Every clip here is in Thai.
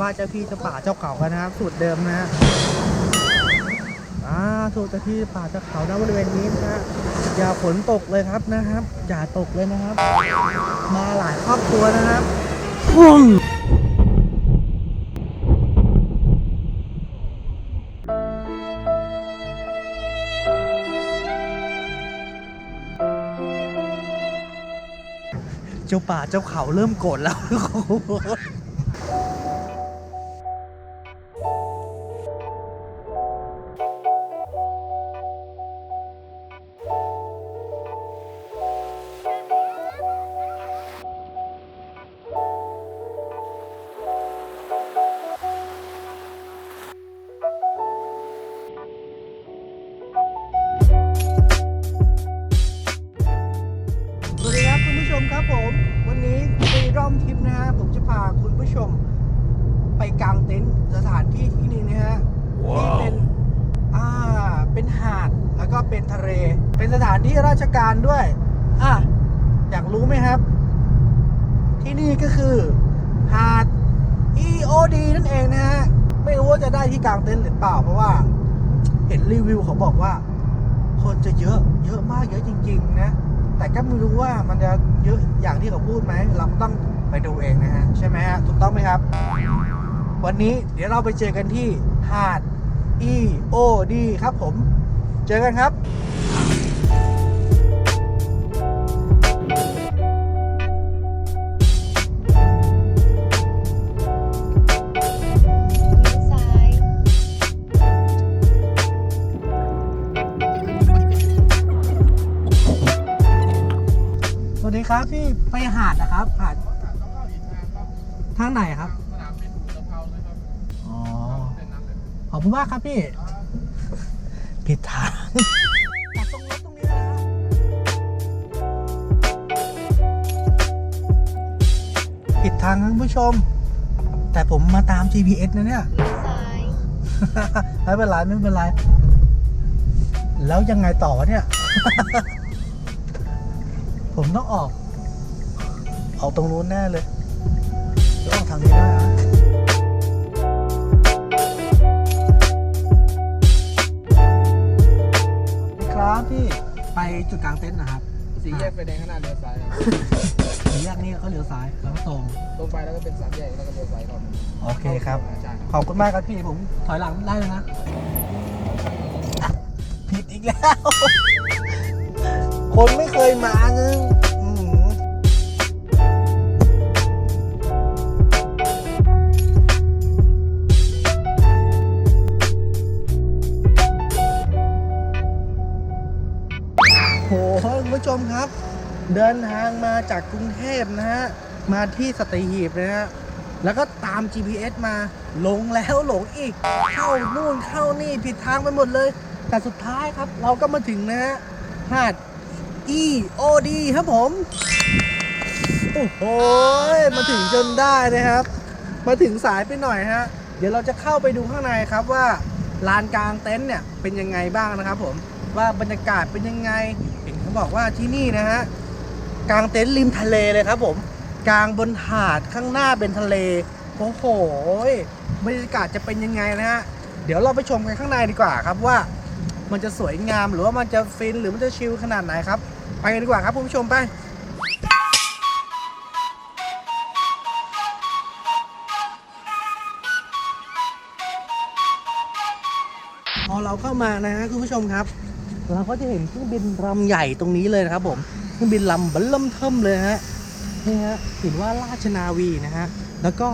ว่าเจ้าพี่เจ้าป่าเจ้าเขากันนะครับ สูตรเดิมนะฮะอ่าสูตรเจ้าพี่ป่าเจ้าเขาณบริเวณนี้นะฮะอย่าฝนตกเลยครับนะครับ อย่าตกเลยนะครับ มาหลายครอบครัวนะครับเจ้าป่าเจ้าเขาเริ่มโกรธแล้วางเต็นท์สถานที่ที่หนึงนะฮะที่เป็นอ่าเป็นหาดแล้วก็เป็นทะเล เป็นสถานที่ราชการด้วยอะอยากรู้ไหมครับ ที่นี่ก็คือ หาด EOD นั่นเองนะฮะไม่รู้ว่าจะได้ที่กางเต็นท์หรือเปล่าเพราะว่า เห็นรีวิวเขาบอกว่า คนจะเยอะเยอะมากเยอะจริง ๆ นะ แต่ก็ไม่รู้ว่ามันจะเยอะอย่างที่เขาพูดไหมเราก็ต้องไปดูเองนะฮะ ใช่ไหมฮะ ถูกต้องไหมครับ วันนี้เดี๋ยวเราไปเจอกันที่หาด EOD ครับผม เจอกันครับ คุณมากครับพี่ ผิดทางจากตรงรถตรงนี้นะผิดทางครับคุณผู้ชม แต่ผมมาตาม GPS นะเนี่ย ซ้ายไม่เป็นไรไม่เป็นไร แล้วยังไงต่อวะเนี่ย ผมต้องออก ออกตรงนู้นแน่เลย ฟแดงขางหนาดเลี้ยวซ้ายครับสี่แยกนี้ก็เลี้ยวซ้ายแล้วก็ตรงลงไปแล้วก็เป็นสามแยกแล้วก็เลี้ยวซ้ายครับโอเคครับ ใช่ครับขอบคุณมากครับพี่ผมถอยหลังได้เลยนะผิดอีกแล้ว คนไม่เคยมานะ ดินทางมาจากกรุงเทพนะฮะ มาที่สตีหีบนะฮะ แล้วก็ตาม GPS มาหลงแล้วหลงอีก เข้านู่นเข้านี่ผิดทางไปหมดเลย แต่สุดท้ายครับเราก็มาถึงนะฮะ หาด EOD ครับผม โอ้โห มาถึงจนได้นะครับ มาถึงสายไปหน่อยฮะ เดี๋ยวเราจะเข้าไปดูข้างในครับว่าลานกลางเต็นท์เนี่ยเป็นยังไงบ้างนะครับผมว่าบรรยากาศเป็นยังไง เห็นเขาบอกว่าที่นี่นะฮะ กลางเต็นท์ริมทะเลเลยครับผมกลางบนหาดข้างหน้าเป็นทะเลโอ้โหบรรยากาศจะเป็นยังไงนะฮะเดี๋ยวเราไปชมกันข้างในดีกว่าครับว่ามันจะสวยงามหรือว่ามันจะฟินหรือมันจะชิลขนาดไหนครับ ไปกันดีกว่าครับคุณผู้ชมไปพอเราเข้ามานะฮะคุณผู้ชมครับ เราก็จะเห็นเครื่องบินลำใหญ่ตรงนี้เลยนะครับผม เครื่องบินลำบัลเริ่มเทิมเลยฮะนี่ฮะเห็นว่าราชนาวีนะฮะแล้วก็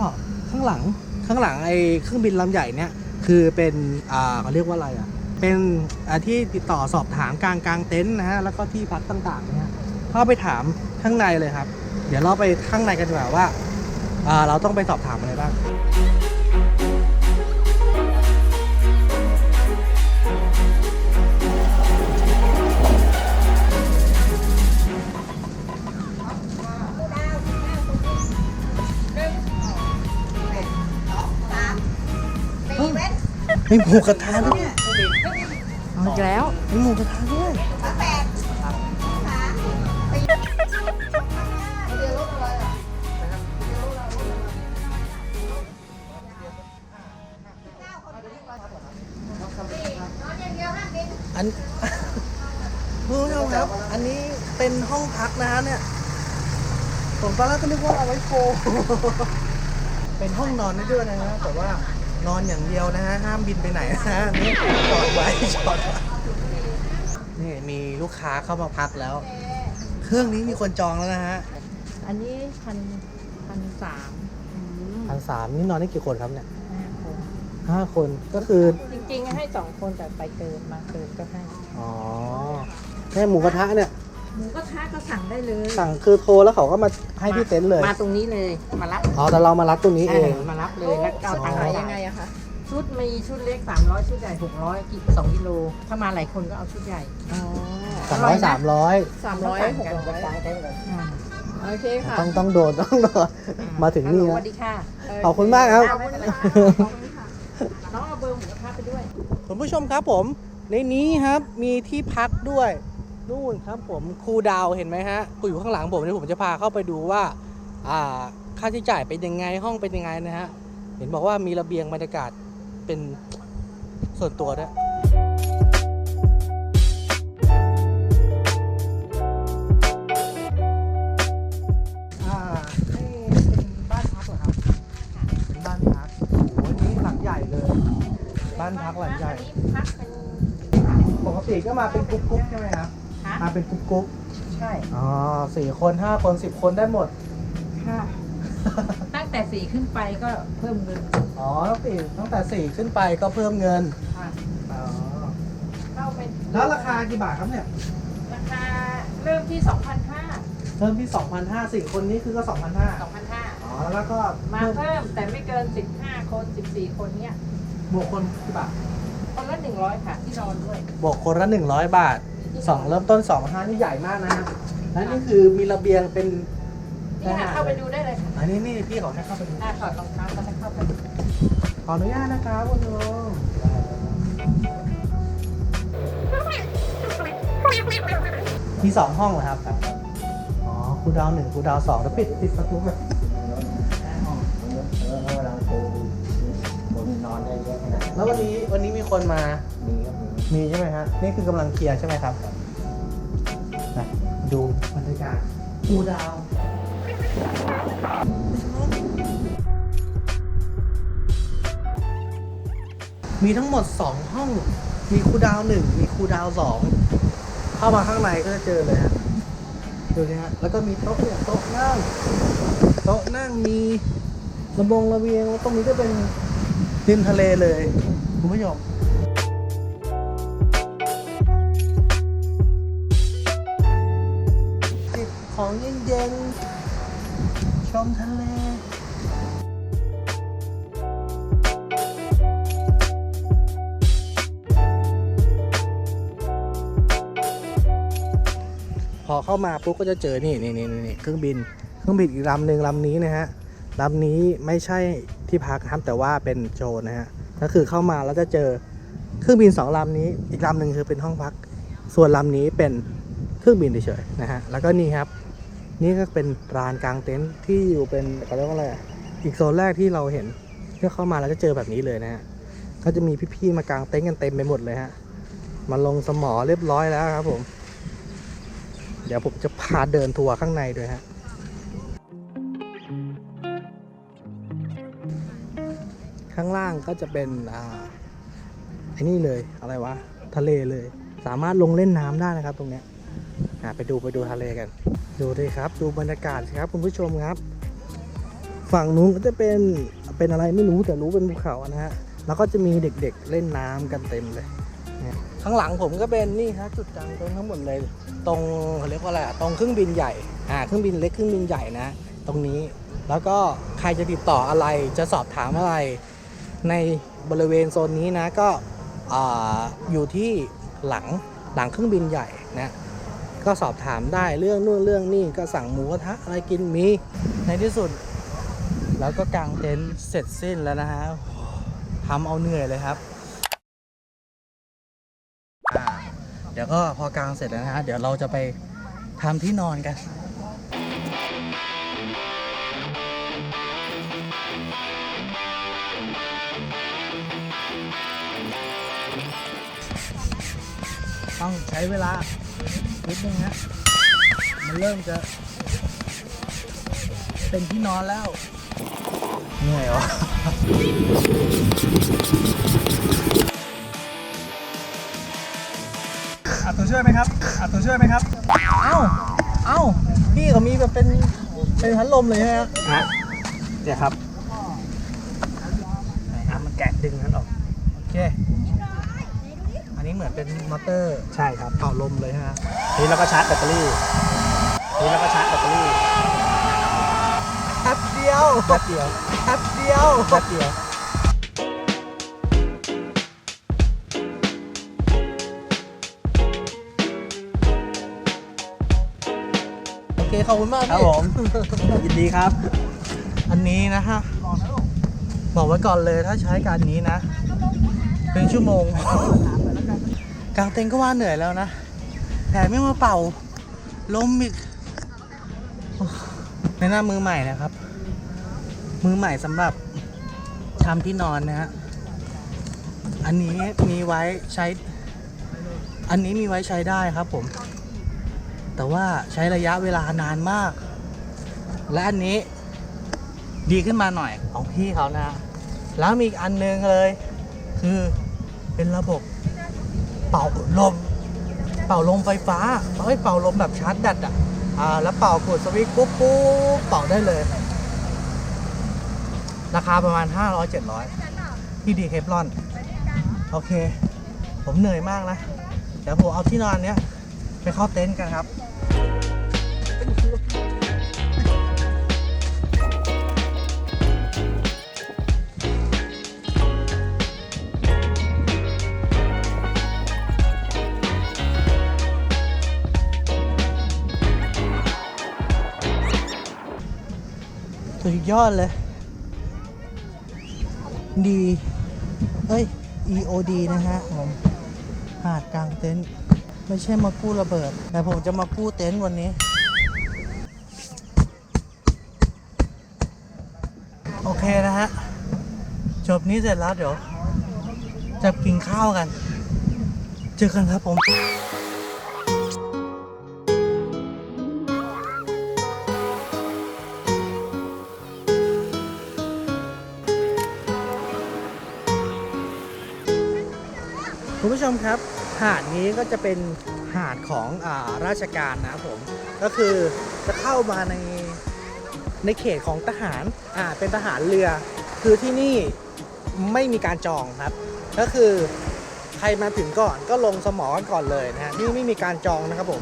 ข้างหลังข้างหลังไอ้เครื่องบินลำใหญ่เนี่ยคือเป็นอ่าเขาเรียกว่าอะไรอะเป็นที่ติดต่อสอบถามกลางกลางเต็นท์นะฮะแล้วก็ที่พักต่างๆนะฮะเข้าไปถามข้างในเลยครับ เดี๋ยวเราไปข้างในกันดีกว่าว่าอ่าเราต้องไปสอบถามอะไรบ้าง มีหมูกระทะด้วยอ่อาแล้ว มีหมูกระทะด้วยอัน้ชมครับ อันนี้เป็นห้องพักนะฮะเนี่ย ผมตอนแรกก็นึกว่าเอาไว้โฟเป็นห้องนอนได้ด้วยนะฮะแต่ว่า นอนอย่างเดียวนะฮะห้ามบินไปไหนนะฮะนี่จอดไว้จอดไว้นี่มีลูกค้าเข้ามาพักแล้ว เครื่องนี้มีคนจองแล้วนะฮะอันนี้พันพันสามพันสามนี่นอนได้กี่คนครับเนี่ยห้าคนห้าคนก็คือจริงๆให้สองคนแต่ไปเกินมาเกินก็ให้อ๋อแค่หมูกระทะเนี่ย หมูกระทะก็สั่งได้เลยสั่งคือโทรแล้วเขาก็มาให้ที่เต็นท์เลย มาตรงนี้เลย มารับอ๋อแต่เรามารับตรงนี้เอง มารับเลย แล้วก็เอาตังค์อ๋อมายังไงอะคะ ชุดมีชุดเล็ก 300 ชุดใหญ่ 600กิสองกิโล ถ้ามาหลายคนก็เอาชุดใหญ่สามร้อยสามร้อยสามร้อยหกร้อยโอเคค่ะต้องต้องโดนต้องโดนมาถึงนี่ฮัลโหลนะสวัสดีค่ะขอบคุณมากครับขอบคุณค่ะขอบคุณค่ะน้องเอาเบอร์หมูกระทะไปด้วยคุณผู้ชมครับผมในนี้ครับมีที่พักด้วย นู่นครับผมครูดาวเห็นไหมฮะกูอยู่ข้างหลังผมเดี๋ยวผมจะพาเข้าไปดูว่าอ่าค่าใช้จ่ายเป็นยังไงห้องเป็นยังไงนะฮะเห็นบอกว่ามีระเบียงบรรยากาศเป็นส่วนตัวด้วยอ่านี่เป็นบ้านพักเหรอครับเป็นบ้านพักโอ้โหอันนี้หลังใหญ่เลยบ้านพักหลังใหญ่อันนี้พักเป็นปกติก็มาเป็นกรุ๊ปๆใช่ไหมครับคะ มาเป็นกรุ๊ปใช่ๆอ๋อสี่คนห้าคนสิบคนได้หมด ค่ะ ตั้งแต่สี่ขึ้นไปก็เพิ่มเงินอ๋อตั้งแต่ตั้งแต่สี่ขึ้นไปก็เพิ่มเงินค่ะอ๋อเข้าไปแล้วราคากี่บาทครับเนี่ย ราคาเริ่มที่2,500เริ่มที่2,500สี่คนนี้คือก็2,500 2,500อ๋อแล้วก็มาเพิ่มแต่ไม่เกิน15คน14คนเนี่ยบวกคนกี่บาทคนละ100ค่ะที่นอนด้วย บวกคนละ100 บาท สองเริ่มต้น2,500นี่ใหญ่มากนะฮะและนี่คือมีระเบียงเป็นนี่ค่ะเข้าไปดูได้เลยค่ะอันนี้นี่พี่เขาให้เข้าไปดูอ่าถอดรองเท้าก็จะเข้าไปดูขออนุญาตนะครับคุณลุงมีสองห้องเหรอครับอ๋อครูดาวหนึ่งครูดาวสองแล้วปิดปิดประตูแบบนอนได้เยอะขนาดแล้ววันนี้วันนี้มีคนมานี้ครับ มีใช่ไหมฮะ นี่คือกำลังเคลียร์ใช่ไหมครับนะดูบรรยากาศครูดาวมีทั้งหมด 2 ห้อง มีครูดาวหนึ่งมีครูดาวสองเข้ามาข้างในก็จะเจอเลยฮะ ดูสิฮะ แล้วก็มีโต๊ะเนี่ยโต๊ะนั่ง โต๊ะนั่งมีระบงระเบียง แล้วตรงนี้ก็เป็นริมทะเลเลย คุณผู้ชม เข้ามาปุ๊บก็จะเจอนี่นี่นี่นี่เครื่องบิน เครื่องบินอีกลำหนึ่งลำนี้นะฮะลำนี้ไม่ใช่ที่พักครับแต่ว่าเป็นโชว์นะฮะก็คือเข้ามาแล้วจะเจอเครื่องบินสองลำนี้ อีกลำหนึ่งคือเป็นห้องพัก ส่วนลำนี้เป็นเครื่องบินเฉยๆนะฮะแล้วก็นี่ครับ นี่ก็เป็นลานกลางเต็นท์ที่อยู่เป็นเขาเรียกว่าอะไรอีกโซนแรกที่เราเห็นเมื่อเข้ามาแล้วจะเจอแบบนี้เลยนะฮะก็จะมีพี่ๆมากางเต็นท์กันเต็มไปหมดเลยฮะมาลงสมอเรียบร้อยแล้วครับผม เดี๋ยวผมจะพาเดินทัวร์ข้างในด้วยฮะข้างล่างก็จะเป็นอ่าไอ้นี่เลยอะไรวะทะเลเลย สามารถลงเล่นน้ำได้นะครับตรงเนี้ยไปดูไปดูทะเลกัน ดูดิครับ ดูบรรยากาศสิครับคุณผู้ชมครับ ฝั่งนู้นก็จะเป็นเป็นอะไรไม่รู้แต่รู้เป็นภูเขานะฮะแล้วก็จะมีเด็กๆเล่นน้ำกันเต็มเลย ข้างหลังผมก็เป็นนี่ฮะจุดกลางเต็นท์ทั้งหมดเลย ตรงเขาเรียกว่าอะไรตรงเครื่องบินใหญ่อ่าเครื่องบินเล็กเครื่องบินใหญ่นะ ตรงนี้แล้วก็ใครจะติดต่ออะไรจะสอบถามอะไร ในบริเวณโซนนี้นะก็อ่าอยู่ที่หลังหลังเครื่องบินใหญ่นะก็สอบถามได้เรื่องนู่นเรื่องนี่ก็สั่งหมูกระทะอะไรกินมีในที่สุด แล้วก็กางเต็นท์เสร็จสิ้นแล้วนะฮะทำเอาเหนื่อยเลยครับ เดี๋ยวก็พอกางเสร็จแล้วนะฮะเดี๋ยวเราจะไปทำที่นอนกันต้องใช้เวลานิดนึงนะมันเริ่มจะ เป็นที่นอนแล้วเหนื่อยวะ ตัวช่วยไหมครับอัดตัวช่วยไหมครับ เอ้า เอ้า พี่เขามีแบบเป็น เป็นพัดลมเลยใช่ไหมฮะเนี่ยครับไหนอะมันแกะดึงนั้นออก โอเค อันนี้เหมือนเป็นมอเตอร์ใช่ครับ เป่าลมเลยฮะ นี่แล้วก็ชาร์จแบตเตอรี่ นี่แล้วก็ชาร์จแบตเตอรี่แป๊บเดียวแป๊บเดียวแป๊บเดียวแป๊บเดียว ขอบคุณมากครับผมยินดีครับ อันนี้นะฮะบอกไว้ก่อนเลยถ้าใช้การนี้นะเป็นชั่วโมงกลางเต็นท์ก็ว่าเหนื่อยแล้วนะแถมไม่มาเป่าลมอีกในหน้ามือใหม่นะครับ มือใหม่สำหรับทำที่นอนนะฮะอันนี้มีไว้ใช้ อันนี้มีไว้ใช้ได้ครับผม แต่ว่าใช้ระยะเวลานานมาก และอันนี้ดีขึ้นมาหน่อยของพี่เขานะ แล้วมีอีกอันนึงเลย คือเป็นระบบเป่าลม เป่าลมไฟฟ้าเฮ้ยเป่าลมแบบชาร์จแบตอะอ่าแล้วเป่ากดสวิตช์ปุ๊บปุ๊บเป่าได้เลย ราคาประมาณ 500 700ที่ดีเคปลอน โอเค ผมเหนื่อยมากนะ เดี๋ยวผมเอาที่นอนเนี้ย ไปเข้าเต็นท์กันครับสุดยอดเลย ดี เอ้ย EOD นะฮะผมหาดกลางเต็นท์ ไม่ใช่มากู้ระเบิด แต่ผมจะมากู้เต็นท์วันนี้ โอเคนะฮะ จบนี้เสร็จแล้วเดี๋ยว จะกินข้าวกัน เจอกันครับผมคุณผู้ชมครับ หาดนี้ก็จะเป็นหาดของอาราชการนะครับผม ก็คือจะเข้ามาในในเขตของทหารอ่าเป็นทหารเรือ คือที่นี่ไม่มีการจองครับ ก็คือใครมาถึงก่อนก็ลงสมอกันก่อนเลยนะฮะนี่ไม่มีการจองนะครับผม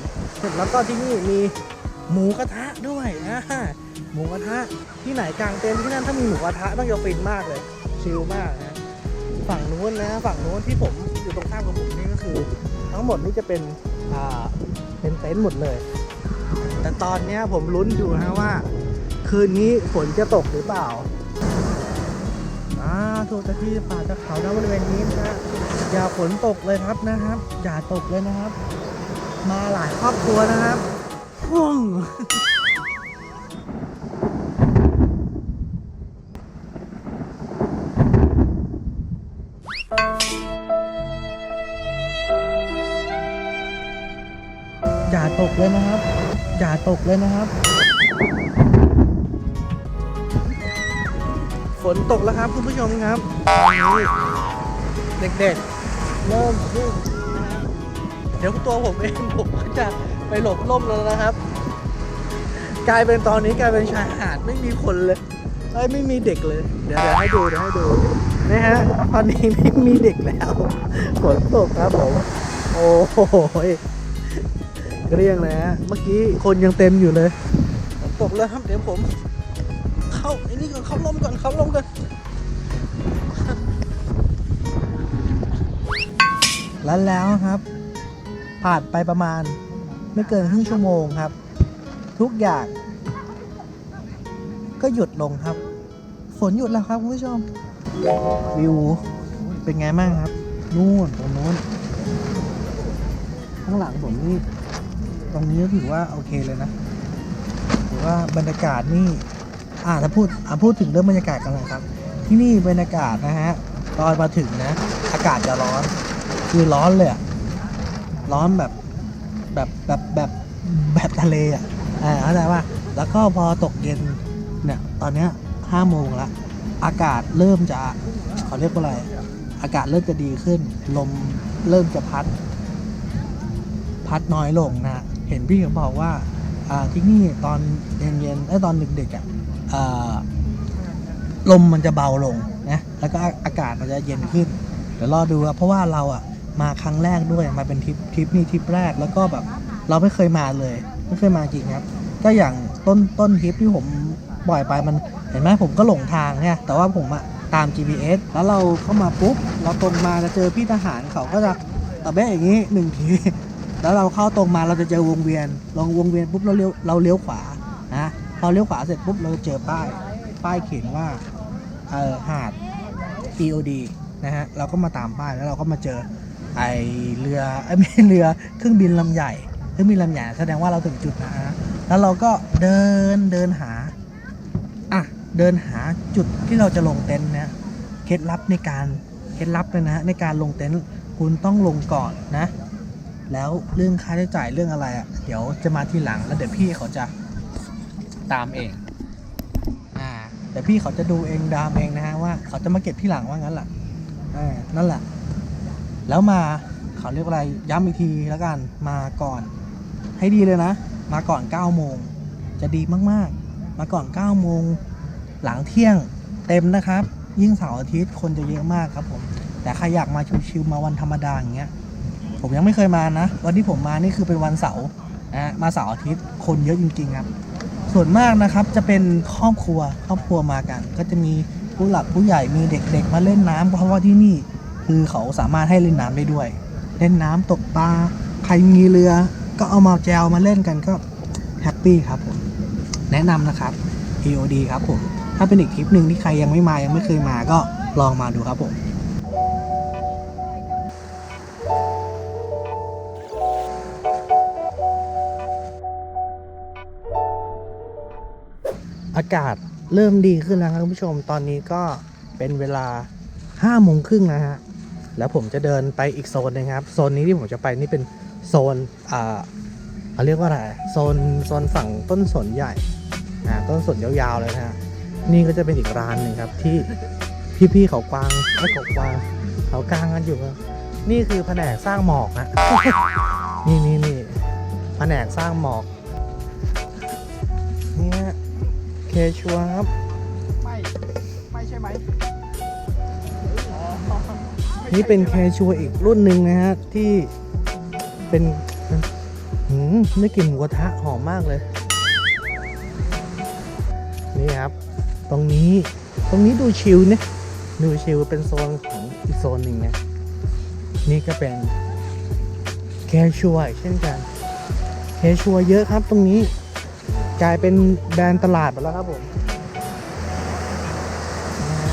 แล้วก็ที่นี่มีหมูกระทะด้วยนะหมูกระทะที่ไหนกลางเต็นท์ที่นั่นถ้ามีหมูกระทะต้องจะฟินมากเลยชิลมากนะฝั่งนู้นนะฝั่งนู้นที่ผม อยู่ตรงข้ามกับผมนี่ก็คือ ทั้งหมดนี่จะเป็นอ่าเป็นเต็นท์หมดเลย แต่ตอนนี้ผมลุ้นอยู่นะว่า คืนนี้ฝนจะตกหรือเปล่าอ่าถูกตะที่ป่าตะเขาณบริเวณนี้นะฮะอย่าฝนตกเลยครับนะครับ อย่าตกเลยนะครับ มาหลายครอบครัวนะครับพุ่ง เลยนะครับ อย่าตกเลยนะครับ ฝนตกแล้วครับคุณผู้ชมครับ เด็กๆ เริ่มขึ้นเดี๋ยวตัวผมเองผมก็จะไปหลบร่มแล้วนะครับ กลายเป็นตอนนี้กลายเป็นชายหาดไม่มีคนเลยเอ้ยไม่มีเด็กเลย เดี๋ยวเดี๋ยวให้ดูเดี๋ยวให้ดูนะฮะตอนนี้ไม่มีเด็กแล้วฝนตกครับผม โอ้โห เกลี้ยงเลยฮะ เมื่อกี้คนยังเต็มอยู่เลยตกแล้วครับ เดี๋ยวผม เข้าไอ้นี่ก่อนเข้าลมก่อนเข้าลมก่อน แล้วแล้วครับ ผ่านไปประมาณไม่เกินครึ่งชั่วโมงครับ ทุกอย่าง ก็หยุดลงครับ ฝนหยุดแล้วครับคุณผู้ชม วิว เป็นไงบ้างครับ นู่นตรงนู้นข้างหลังผมนี่ ตรงนี้ก็ถือว่าโอเคเลยนะถือว่าบรรยากาศนี่อ่าถ้าพูดอ่าพูดถึงเรื่องบรรยากาศกันเลยครับ ที่นี่บรรยากาศนะฮะตอนมาถึงนะ อากาศจะร้อน คือร้อนเลยอะร้อนแบบแบบแบบแบบแบบทะเลอะอ่าเข้าใจว่าแล้วก็พอตกเย็นเนี่ยตอนเนี้ยห้าโมงละอากาศเริ่มจะเขาเรียกว่าอะไร อากาศเริ่มจะดีขึ้น ลมเริ่มจะพัด พัดน้อยลงนะ ห็นพี่เขาบอกว่าที่นี่ตอนเย็นๆไอ้ตอนดึกๆอะอ่าลมมันจะเบาลงนะแล้วก็อากาศมันจะเย็นขึ้นเดี๋ยวรอดูครับเพราะว่าเราอะมาครั้งแรกด้วยมาเป็นทริปทริปนี้ทริปแรกแล้วก็แบบเราไม่เคยมาเลย ไม่เคยมาจริงครับ ก็อย่างต้นต้นทริปที่ผมปล่อยไปมันเห็นไหมผมก็หลงทางเนี่ยแต่ว่าผมอะตาม GPS แล้วเราเข้ามาปุ๊บ เราตรงมาจะเจอพี่ทหารเขาก็จะตะเบะอย่างนี้หนึ่งที แล้วเราเข้าตรงมาเราจะเจอวงเวียน ลงวงเวียนปุ๊บเราเลี้ยวเราเลี้ยวขวานะพอเลี้ยวขวาเสร็จปุ๊บเราจะเจอป้ายป้ายเขียนว่าเออหาด POD นะฮะเราก็มาตามป้ายแล้วเราก็มาเจอไอเรือไอไม่เรือเครื่องบินลำใหญ่เครื่องบินลำใหญ่แสดงว่าเราถึงจุดนะฮะแล้วเราก็เดินเดินหาอะเดินหาจุดที่เราจะลงเต็นท์เนี่ยเคล็ดลับในการเคล็ดลับเลยนะฮะในการลงเต็นท์คุณต้องลงก่อนนะ แล้วเรื่องค่าใช้จ่ายเรื่องอะไรอะ่ะ เดี๋ยวจะมาทีหลังแล้วเดี๋ยวพี่เขาจะตามเอง อ่าเดี๋ยวพี่เขาจะดูเองดามเองนะฮะว่าเขาจะมาเก็บที่หลังว่างั้นแหละอ่านั่นแหละ แล้วมาเขาเรียกอะไรย้ำอีกทีแล้วกันมาก่อน ให้ดีเลยนะ มาก่อน9โมงจะดีมากๆ มาก่อน9โมงหลังเที่ยงเต็มนะครับ ยิ่งเสาร์อาทิตย์คนจะเยอะมากครับผม แต่ใครอยากมาชิวๆมาวันธรรมดาอย่างเงี้ย ผมยังไม่เคยมานะ วันที่ผมมานี่คือเป็นวันเสาร์นะมาเสาร์อาทิตย์คนเยอะจริงๆครับ ส่วนมากนะครับจะเป็นครอบครัวครอบครัวมากัน ก็จะมีผู้หลักผู้ใหญ่มีเด็กๆมาเล่นน้ำเพราะว่าที่นี่คือเขาสามารถให้เล่นน้ำได้ด้วย เล่นน้ำตกปลาใครมีเรือ ก็เอามาแจวมาเล่นกันก็แฮปปี้ครับผมแนะนำนะครับ EOD ครับผมถ้าเป็นอีกทริปหนึ่งที่ใครยังไม่มายังไม่เคยมาก็ลองมาดูครับผม อากาศเริ่มดีขึ้นแล้วครับคุณผู้ชมตอนนี้ก็เป็นเวลา5้าโมงครึ่งนะฮะแล้วผมจะเดินไปอีกโซนหนึงครับ โซนนี้ที่ผมจะไปนี่เป็นโซนอ่าเขาเรียกว่าอะไรโซนโซนฝั่งต้นสนใหญ่อ่าต้นสนยาวๆเลยนะฮะนี่ก็จะเป็นอีกร้านหนึ่งครับที่พี่ๆเขากวางไอ้เขากวางเขากลางกันอยู่นี่คือแผนกสร้างหมอกนะนี่นี่นี่แผนกสร้างหมอก เคชัวร์ครับไม่ ไม่ใช่ไหมนี่เป็นเคชัวร์อีกรุ่นหนึ่งนะฮะ ที่เป็นหืมได้กลิ่นหมูกระทะหอมมากเลย นี่ครับ ตรงนี้ตรงนี้ดูชิลเนี่ยดูชิลเป็นโซนของอีกโซนหนึ่งนะนี่ก็เป็นแคชัวร์อีกเช่นกัน แคชัวร์เยอะครับตรงนี้ กลายเป็นแบรนด์ตลาดไปแล้วครับผมนะฮะ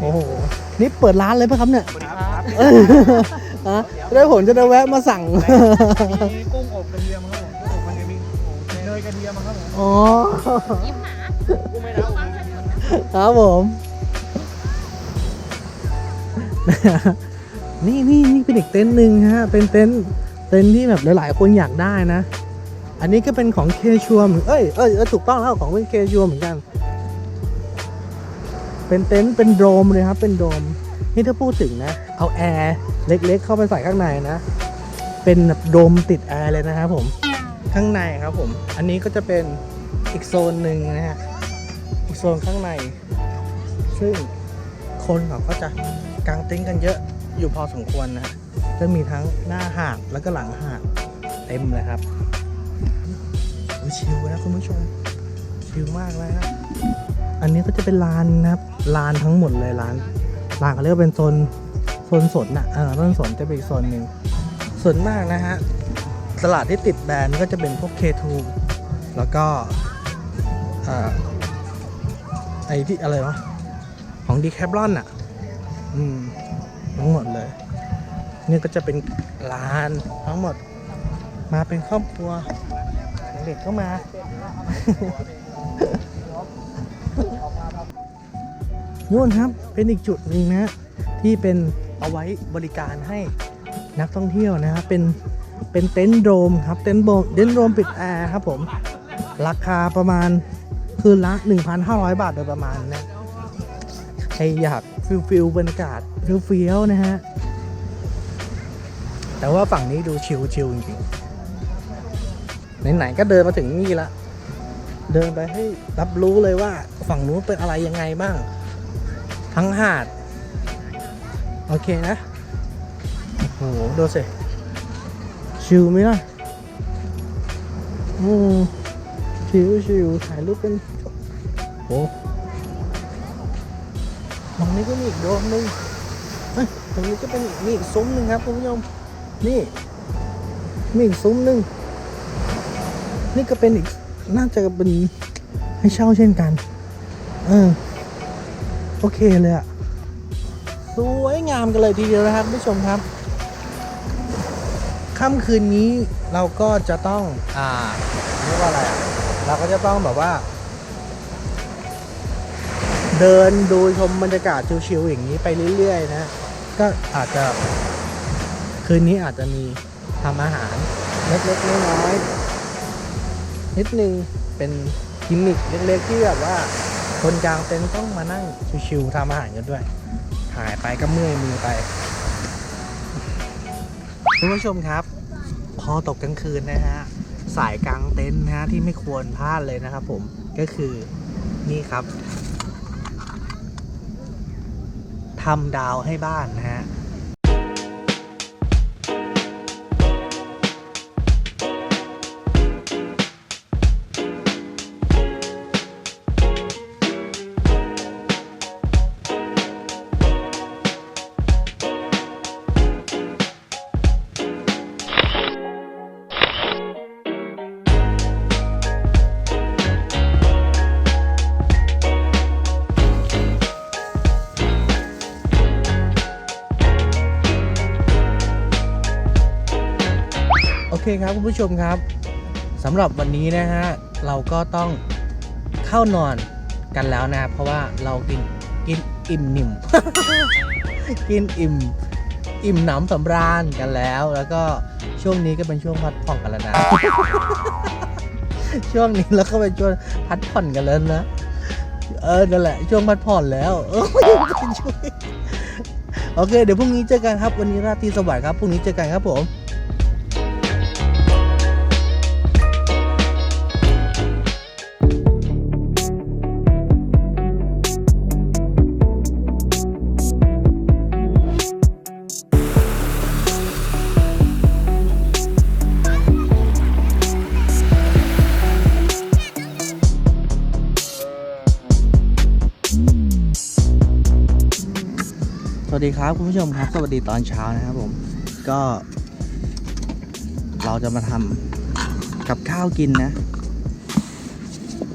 โอ้โห นี่เปิดร้านเลยป่ะครับเนี่ยครับฮะได้วผมจะได้แวะมาสั่ง มีกุ้งอบกระเทียมครับผมกุ้งอบมันจะมีโอ้โหเนยกระเทียมครับผมอ๋อกุ้งไม่น้ำครับผม นี่นี่นี่เป็นอีกเต็นท์หนึ่งฮะ เป็นเต็นท์เต็นท์ที่แบบหลาย ๆ คนอยากได้นะ อันนี้ก็เป็นของเคชัวเหมือนเอ้ยเอ้ยถูกต้องแล้วของเป็นเคชัวเหมือนกัน เป็นเต็นท์เป็นโดมเลยครับ เป็นโดมนี่ถ้าพูดถึงนะ เอาแอร์เล็ก ๆ เข้าไปใส่ข้างในนะ เป็นแบบโดมติดแอร์เลยนะครับผม ข้างในครับผม อันนี้ก็จะเป็นอีกโซนหนึ่งนะฮะ อีกโซนข้างใน ซึ่งคนเขาก็จะกางเต็นท์กันเยอะอยู่พอสมควรนะฮะ จะมีทั้งหน้าหาดแล้วก็หลังหาดเต็มเลยครับโอ้ชิลนะคุณผู้ชมชิลมากเลยนะอันนี้ก็จะเป็นลานนะครับลานทั้งหมดเลยลานลานเขาเรียกว่าเป็นโซนโซนสนน่ะเออต้นสนจะเป็นอีกโซนหนึ่งส่วนมากนะฮะตลาดที่ติดแบรนด์ก็จะเป็นพวก K2 แล้วก็เอ่อไอที่อะไรวะของดีแคปลอนอะ อืมทั้งหมดเลย นี่ก็จะเป็นร้านทั้งหมด มาเป็นครอบครัว เด็กก็มา นู่นครับเป็นอีกจุดหนึ่งนะ ที่เป็นเอาไว้บริการให้นักท่องเที่ยวนะครับเป็นเป็นเต็นท์โดมครับเต็นท์โดมเต็นท์โดมปิดแอร์ครับผมราคาประมาณคืนละ 1,500 บาทโดยประมาณนะใครอยากฟิลฟิลบรรยากาศฟิลฟิลนะฮะ แต่ว่าฝั่งนี้ดูชิลชิลจริงๆไหนๆก็เดินมาถึงนี่ละเดินไปให้รับรู้เลยว่าฝั่งนู้นเป็นอะไรยังไงบ้าง ทั้งหาด โอเคนะโอ้โหดูสิชิลไหมล่ะอืมชิลชิลถ่ายรูปเป็นโอ้ตรงนี้ก็มีอีกโดมหนึงเฮ้ยตรงนี้ก็เป็นอีกมีอีกซุ้มหนึ่งครับคุณผู้ชม นี่มีอีกซุ้มหนึ่งนี่ก็เป็นอีกน่าจะเป็นให้เช่าเช่นกัน เออ โอเคเลยอะสวยงามกันเลยทีเดียวนะครับผู้ชมครับค่ำคืนนี้เราก็จะต้อง อ่าเรียกว่าอะไรอะเราก็จะต้องแบบว่า เดินดูชมบรรยากาศชิวๆอย่างนี้ไปเรื่อยๆนะ ก็อาจจะ คืนนี้อาจจะมีทำอาหารเล็กๆน้อยๆนิดนึงเป็นกิมมิคเล็กๆที่แบบว่าคนกลางเต็นท์ต้องมานั่งชิวๆทำอาหารกันด้วยถ่ายไปก็เมื่อยมือไปคุณผู้ชมครับ พอตกกลางคืนนะฮะสายกลางเต็นท์นะฮะที่ไม่ควรพลาดเลยนะครับผมก็คือนี่ครับทำดาวให้บ้านนะฮะ เคครับคุณผู้ชมครับสำหรับวันนี้นะฮะเราก็ต้องเข้านอนกันแล้วนะเพราะว่าเรากินกินอิ่มหนิ่ม กินอิ่มอิ่มหนำสำราญกันแล้ว แล้วก็ช่วงนี้ก็เป็นช่วงพัดผ่อนกันแล้วนะ ช่วงนี้แล้วก็เป็นช่วงพัดผ่อนกันแล้วนะเออนั่นแหละช่วงพัดผ่อนแล้วเออโอเค เดี๋ยวพรุ่งนี้เจอกันครับ วันนี้ราตรีสวัสดิ์ครับพรุ่งนี้เจอกันครับผม ดีครับคุณผู้ชมครับ สวัสดีตอนเช้านะครับผมก็ เราจะมาทำกับข้าวกินนะ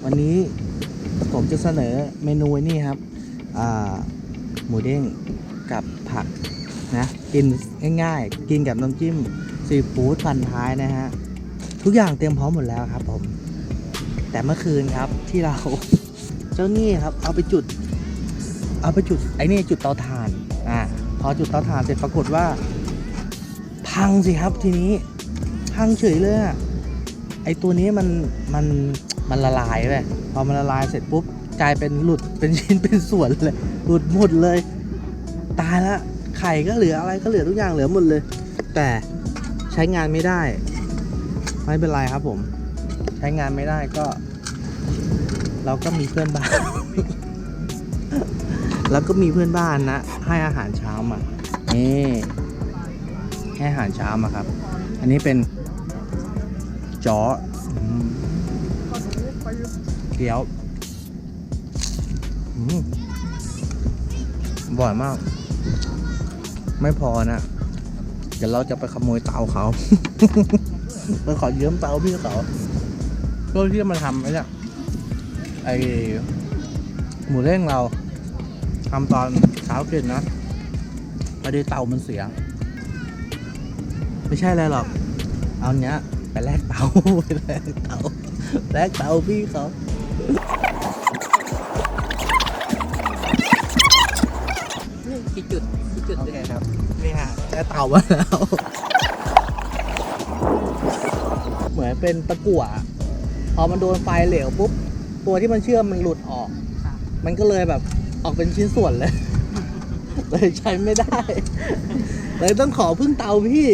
วันนี้ผมจะเสนอเมนูนี่ครับหมูเด้งกับผักนะ กินง่ายๆ กินกับน้ำจิ้มซีฟู้ดพันท้ายนะฮะ ทุกอย่างเตรียมพร้อมหมดแล้วครับผม แต่เมื่อคืนครับที่เรา เจ้านี่ครับ เอาไปจุด เอาไปจุดไอ้นี่จุดเตาถ่าน พอจุดเตาถ่านเสร็จปรากฏว่า พังสิครับทีนี้พังเฉยเลยอะไอตัวนี้มันมันมันละลายไปพอมันละลายเสร็จปุ๊บกลายเป็นหลุดเป็นชิ้นเป็นส่วนเลย หลุดหมดเลย ตายละไข่ก็เหลืออะไรก็เหลือทุกอย่างเหลือหมดเลย แต่ใช้งานไม่ได้ ไม่เป็นไรครับผม ใช้งานไม่ได้ก็ เราก็มีเพื่อนบ้าน แล้วก็มีเพื่อนบ้านนะ ให้อาหารเช้ามานี่ให้อาหารเช้ามาครับ อันนี้เป็นจออืมเกี๊ยวอืมบ่อยมาก ไม่พอนะ เดี๋ยวเราจะไปขโมยเตาเขาไปขอยืมเตาพี่เขาเพื่อที่จะมาทำไอ้เนี่ยไอหมูเด้งเรา ทำตอนเช้ากินนะพอดีเตามันเสีย ไม่ใช่อะไรหรอก เอาเนี้ยไปแลกเตาไปแลกเตาแลกเตาพี่เขานี่กี่จุดกี่จุดโอเลเคยครับเต่ามาแล้ว เหมือนเป็นตะกั่วพอมันโดนไฟเหลวปุ๊บ ตัวที่มันเชื่อมมันหลุดออกค่ะมันก็เลยแบบ ออกเป็นชิ้นส่วนเลย เลยใช้ไม่ได้ เลยต้องขอพึ่งเตาพี่